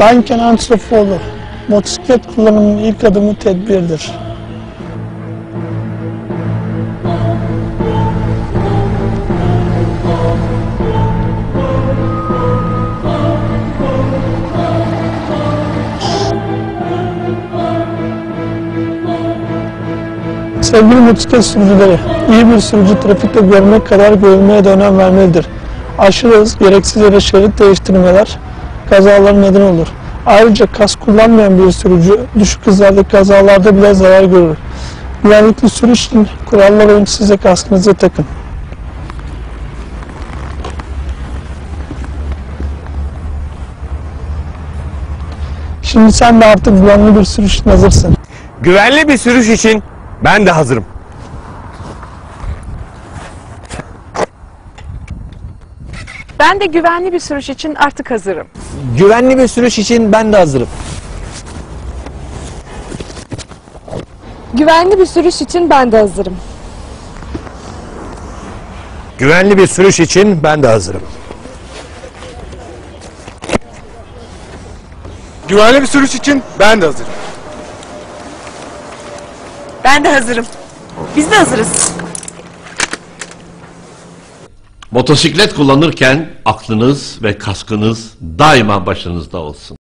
Ben Kenan Sofoğlu. Motosiklet kullanımının ilk adımı tedbirdir. Sevgili motosiklet sürücüleri, iyi bir sürücü trafikte görmek kadar görülmeye de önem vermelidir. Aşırı hız, gereksiz yere şerit değiştirmeler kazalara neden olur. Ayrıca kas kullanmayan bir sürücü düşük hızlardaki kazalarda bile zarar görür. Güvenlikli sürüş için kurallar uyun size kaskınızı takın. Şimdi sen de artık güvenli bir sürüş için hazırsın. Güvenli bir sürüş için ben de hazırım. Ben de güvenli bir sürüş için artık hazırım. Güvenli bir sürüş için ben de hazırım. Güvenli bir sürüş için ben de hazırım. Güvenli bir sürüş için ben de hazırım. Güvenli bir sürüş için ben de hazırım. Ben de hazırım. Biz de hazırız. Motosiklet kullanırken aklınız ve kaskınız daima başınızda olsun.